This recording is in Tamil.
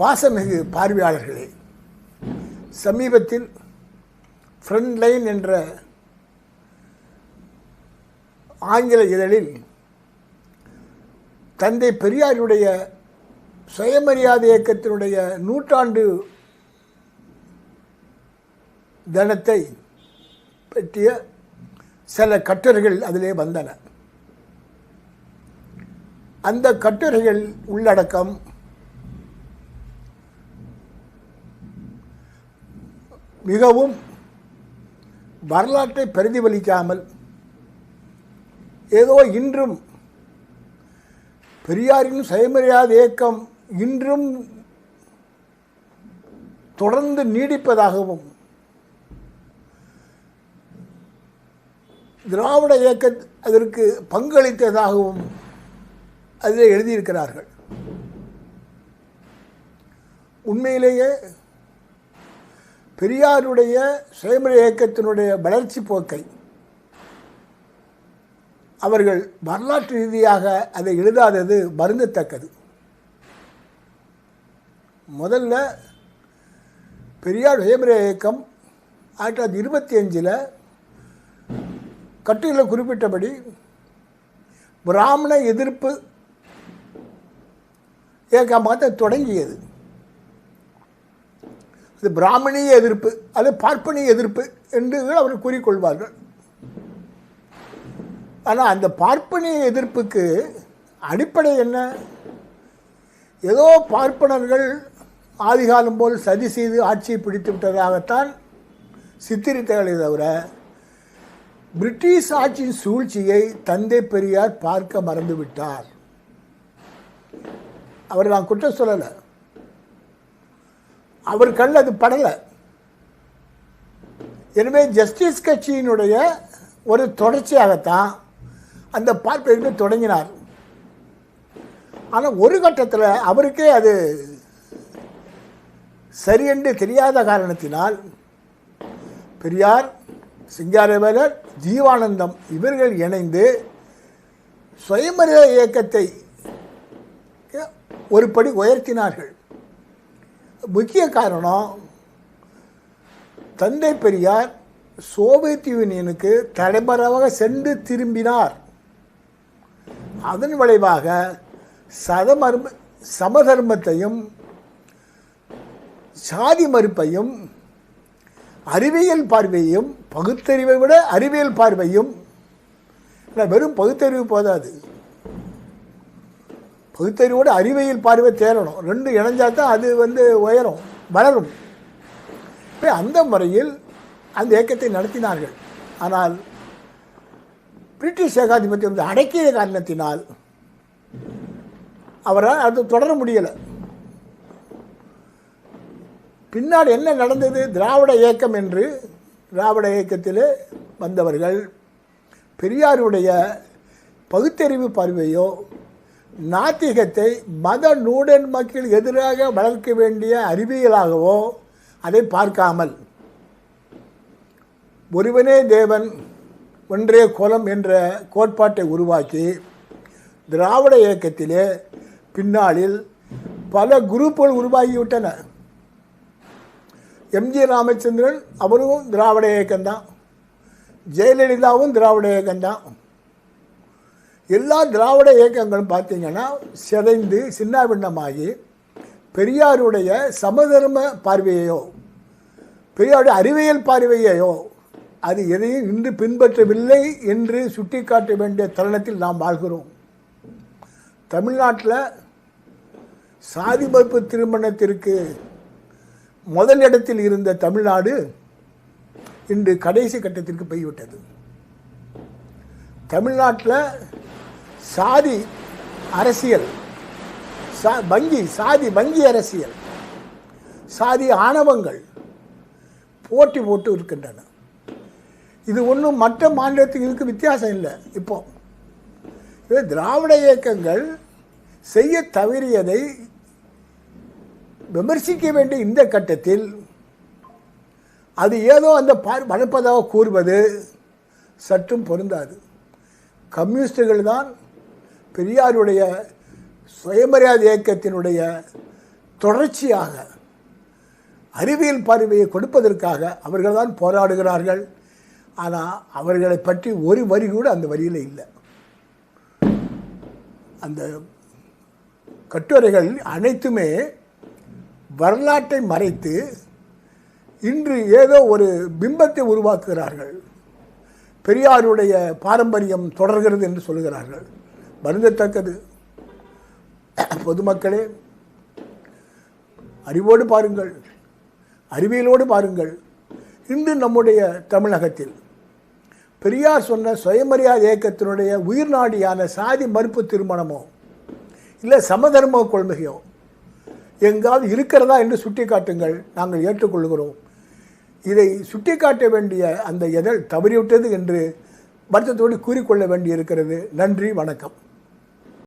பாசமிகு பார்வையாளர்களே சமீபத்தில் ஃப்ரண்ட்லைன் என்ற ஆங்கில இதழில் தந்தை பெரியாருடைய சுயமரியாதை இயக்கத்தினுடைய நூற்றாண்டு தினத்தை பற்றிய சில கட்டுரைகள் அதிலே வந்தன. அந்த கட்டுரைகள் உள்ளடக்கம் மிகவும் வரலாற்றை பிரதிபலிக்காமல் ஏதோ இன்றும் பெரியாரின் சுயமரியாதை இயக்கம் இன்றும் தொடர்ந்து நீடிப்பதாகவும் திராவிட இயக்க அதற்கு பங்களித்ததாகவும் அதில் எழுதியிருக்கிறார்கள். உண்மையிலேயே பெரியாருடைய சுயமர இயக்கத்தினுடைய வளர்ச்சி போக்கை அவர்கள் வரலாற்று ரீதியாக அதை எழுதாதது வருந்தத்தக்கது. முதல்ல பெரியார் சுயமர இயக்கம் ஆயிரத்தி தொள்ளாயிரத்தி இருபத்தி அஞ்சில் கட்டுரையில் குறிப்பிட்டபடி பிராமண எதிர்ப்பு இயக்கமாக தொடங்கியது. இது பிராமணிய எதிர்ப்பு அது பார்ப்பனிய எதிர்ப்பு என்று அவர்கள் கூறிக்கொள்வார்கள். ஆனால் அந்த பார்ப்பனிய எதிர்ப்புக்கு அடிப்படை என்ன? ஏதோ பார்ப்பனர்கள் ஆதிகாலம் போல் சதி செய்து ஆட்சியை பிடித்து விட்டதாகத்தான் சித்தரித்தார்களே தவிர பிரிட்டிஷ் ஆட்சியின் சூழ்ச்சியை தந்தை பெரியார் பார்க்க மறந்துவிட்டார். அவர் நான் குற்றம் சொல்லலை. அவர் கண் அது படலை. எனவே ஜஸ்டிஸ் கட்சியினுடைய ஒரு தொடர்ச்சியாகத்தான் அந்த பார்ப்பை தொடங்கினார். ஆனால் ஒரு கட்டத்தில் அவருக்கே அது சரியென்று தெரியாத காரணத்தினால் பெரியார் சிங்காரவேலர் ஜீவானந்தம் இவர்கள் இணைந்து சுயமரியாதை இயக்கத்தை ஒரு படி உயர்த்தினார்கள். முக்கிய காரணம் தந்தை பெரியார் சோவியத் யூனியனுக்கு தலைமறைவாக சென்று திரும்பினார். அதன் விளைவாக சதமர்ம சமதர்மத்தையும் சாதி மறுப்பையும் அறிவியல் பார்வையும் பகுத்தறிவை விட அறிவியல் பார்வையும் வெறும் பகுத்தறிவு போதாது. பொதுத்தறிவோடு அறிவியல் பார்வை தேரணும் ரெண்டு இணைஞ்சா தான் அது வந்து உயரும் வளரும். இப்போ அந்த முறையில் அந்த இயக்கத்தை நடத்தினார்கள். ஆனால் பிரிட்டிஷ் ஏகாதிபத்தியம் வந்து அடக்கிய காரணத்தினால் அவரால் அது தொடர முடியலை. பின்னாடி என்ன நடந்தது? திராவிட இயக்கம் என்று திராவிட இயக்கத்தில் வந்தவர்கள் பெரியாருடைய பகுத்தறிவு பார்வையோ நாத்திகத்தை மத நூடன் மக்கள் எதிராக வளர்க்க வேண்டிய அறிவியலாகவோ அதை பார்க்காமல் ஒருவனே தேவன் ஒன்றே குலம் என்ற கோட்பாட்டை உருவாக்கி திராவிட இயக்கத்திலே பின்னாளில் பல குரூப்புகள் உருவாகிவிட்டன. எம்ஜி ராமச்சந்திரன் அவரும் திராவிட இயக்கம்தான். ஜெயலலிதாவும் திராவிட இயக்கம்தான். எல்லா திராவிட இயக்கங்களும் பார்த்தீங்கன்னா சிதைந்து சின்னாபின்னமாகி பெரியாருடைய சமதர்ம பார்வையையோ பெரியாருடைய அறிவியல் பார்வையையோ அது எதையும் இன்று பின்பற்றவில்லை என்று சுட்டிக்காட்ட வேண்டிய தருணத்தில் நாம் வாழ்கிறோம். தமிழ்நாட்டில் சாதி மறுப்பு திருமணத்திற்கு முதல் இடத்தில் இருந்த தமிழ்நாடு இன்று கடைசி கட்டத்திற்கு போய்விட்டது. தமிழ்நாட்டில் சாதி அரசியல். சா வங்கி சாதி வங்கி அரசியல். சாதி ஆணவங்கள் போட்டி போட்டு இருக்கின்றன. இது ஒன்றும் மற்ற மாநிலத்துக்கு வித்தியாசம் இல்லை. இப்போ இது திராவிட இயக்கங்கள் செய்ய தவறியதை விமர்சிக்க வேண்டிய இந்த கட்டத்தில் அது ஏதோ அந்த பார் வளர்ப்பதாக கூறுவது சற்றும் பொருந்தாது. கம்யூனிஸ்டுகள் தான் பெரியாருடைய சுயமரியாதை இயக்கத்தினுடைய தொடர்ச்சியாக அறிவியல் பார்வையை கொடுப்பதற்காக அவர்கள்தான் போராடுகிறார்கள். ஆனால் அவர்களை பற்றி ஒரு வரி கூட அந்த வரியில் இல்லை. அந்த கட்டுரைகள் அனைத்துமே வரலாற்றை மறைத்து இன்று ஏதோ ஒரு பிம்பத்தை உருவாக்குகிறார்கள். பெரியாருடைய பாரம்பரியம் தொடர்கிறது என்று சொல்கிறார்கள் வருந்தத்தக்கது. பொதுமக்களே அறிவோடு பாருங்கள் அறிவியலோடு பாருங்கள். இன்று நம்முடைய தமிழகத்தில் பெரியார் சொன்ன சுயமரியாதை இயக்கத்தினுடைய உயிர்நாடியான சாதி மறுப்பு திருமணமோ இல்லை சமதர்ம கொள்கையோ எங்காவது இருக்கிறதா என்று சுட்டிக்காட்டுங்கள் நாங்கள் ஏற்றுக்கொள்கிறோம். இதை சுட்டிக்காட்ட வேண்டிய அந்த எதழ் தவறிவிட்டது என்று வருத்தத்தோடு கூறிக்கொள்ள வேண்டியிருக்கிறது. நன்றி வணக்கம்.